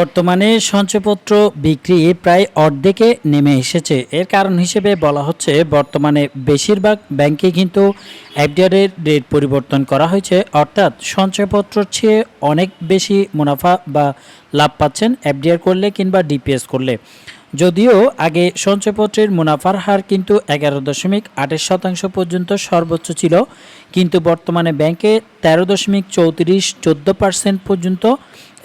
বর্তমানে সঞ্চয়পত্র বিক্রি প্রায় অর্ধেকে নেমে এসেছে। এর কারণ হিসেবে বলা হচ্ছে, বর্তমানে বেশিরভাগ ব্যাংকে কিন্তু এফডিআরের রেট পরিবর্তন করা হয়েছে। অর্থাৎ সঞ্চয়পত্রর চেয়ে অনেক বেশি মুনাফা বা লাভ পাচ্ছেন এফডিআর করলে কিংবা ডিপিএস করলে। যদিও আগে সঞ্চয়পত্রের মুনাফার হার কিন্তু এগারো দশমিক আঠাশ শতাংশ পর্যন্ত সর্বোচ্চ ছিল, কিন্তু বর্তমানে ব্যাংকে তেরো দশমিক চৌত্রিশ চোদ্দ পার্সেন্ট পর্যন্ত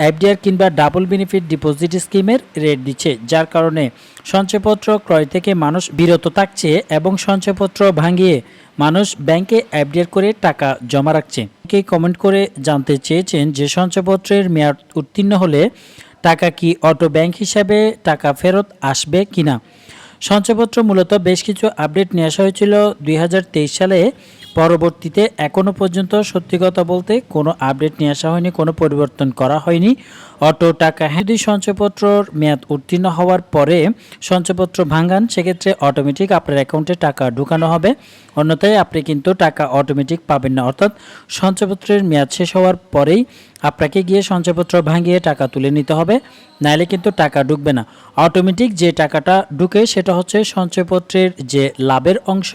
এফডিআর কিংবা ডাবল বেনিফিট ডিপোজিট স্কিমের রেট দিচ্ছে, যার কারণে সঞ্চয়পত্র ক্রয় থেকে মানুষ বিরত থাকছে এবং সঞ্চয়পত্র ভাঙিয়ে মানুষ ব্যাংকে এফডিআর করে টাকা জমা রাখছে। কে কমেন্ট করে জানতে চেয়েছেন যে সঞ্চয়পত্রের মেয়াদ উত্তীর্ণ হলে টাকা কি অটো ব্যাংক হিসাবে টাকা ফেরত আসবে কিনা? সঞ্চয়পত্র মূলত বেশ কিছু আপডেট নিয়ে আসা হয়েছিল দুই হাজার তেইশ সালে। পরবর্তীতে এখনও পর্যন্ত সত্যি কথা বলতে কোনো আপডেট নিয়ে আসা হয়নি, কোনো পরিবর্তন করা হয়নি। অটো, টাকা হ্যাঁ যদি সঞ্চয়পত্রর মেয়াদ উত্তীর্ণ হওয়ার পরে সঞ্চয়পত্র ভাঙান, সেক্ষেত্রে অটোমেটিক আপনার অ্যাকাউন্টে টাকা ঢুকানো হবে। অন্যথায় আপনি কিন্তু টাকা অটোমেটিক পাবেন না। অর্থাৎ সঞ্চয়পত্রের মেয়াদ শেষ হওয়ার পরেই আপনাকে গিয়ে সঞ্চয়পত্র ভাঙিয়ে টাকা তুলে নিতে হবে। নাহলে কিন্তু টাকা ঢুকবে না। অটোমেটিক যে টাকাটা ঢুকে সেটা হচ্ছে সঞ্চয়পত্রের যে লাভের অংশ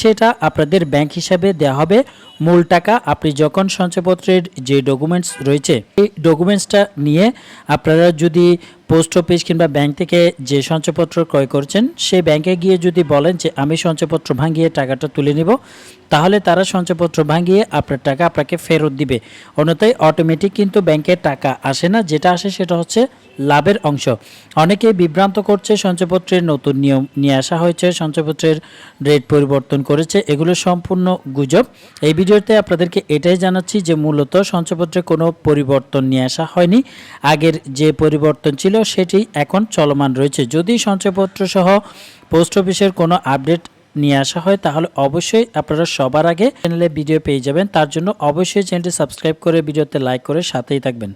সেটা আপনাদের ব্যাংক হিসাবে দেওয়া হবে। মূল টাকা আপনি যখন সঞ্চয়পত্রের যে ডকুমেন্টস রয়েছে, এই ডকুমেন্টসটা নিয়ে আপনারা যদি পোস্ট অফিস কিংবা ব্যাংক থেকে যে সঞ্চয়পত্র ক্রয় করছেন, সেই ব্যাংকে গিয়ে যদি বলেন যে, আমি সঞ্চয়পত্র ভাঙিয়ে টাকাটা তুলে নিব তাহলে তারা সঞ্চয়পত্র ভাঙিয়ে আপনার টাকা আপনাকে ফেরত দিবে। অন্যথায় অটোমেটিক কিন্তু ব্যাংকে টাকা আসে না, যেটা আসে সেটা হচ্ছে লাভের অংশ। অনেকে বিভ্রান্ত করছে সঞ্চয়পত্রের নতুন নিয়ম নিয়ে আসা হয়েছে, সঞ্চয়পত্রের রেট পরিবর্তন করেছে, এগুলো সম্পূর্ণ গুজব। এই ভিডিওতে আপনাদেরকে এটাই জানাচ্ছি যে মূলত সঞ্চয়পত্রে কোনো পরিবর্তন নিয়ে আসা হয়নি। আগের যে পরিবর্তন ছিল সেটি এখন চলমান রয়েছে। যদি সঞ্চয়পত্র সহ পোস্ট অফিসের কোনো আপডেট নিয়ে আসা হয়, তাহলে অবশ্যই আপনারা সবার আগে চ্যানেলে ভিডিও পেয়ে যাবেন। তার জন্য অবশ্যই চ্যানেলটি সাবস্ক্রাইব করে ভিডিওতে লাইক করে সাথেই থাকবেন।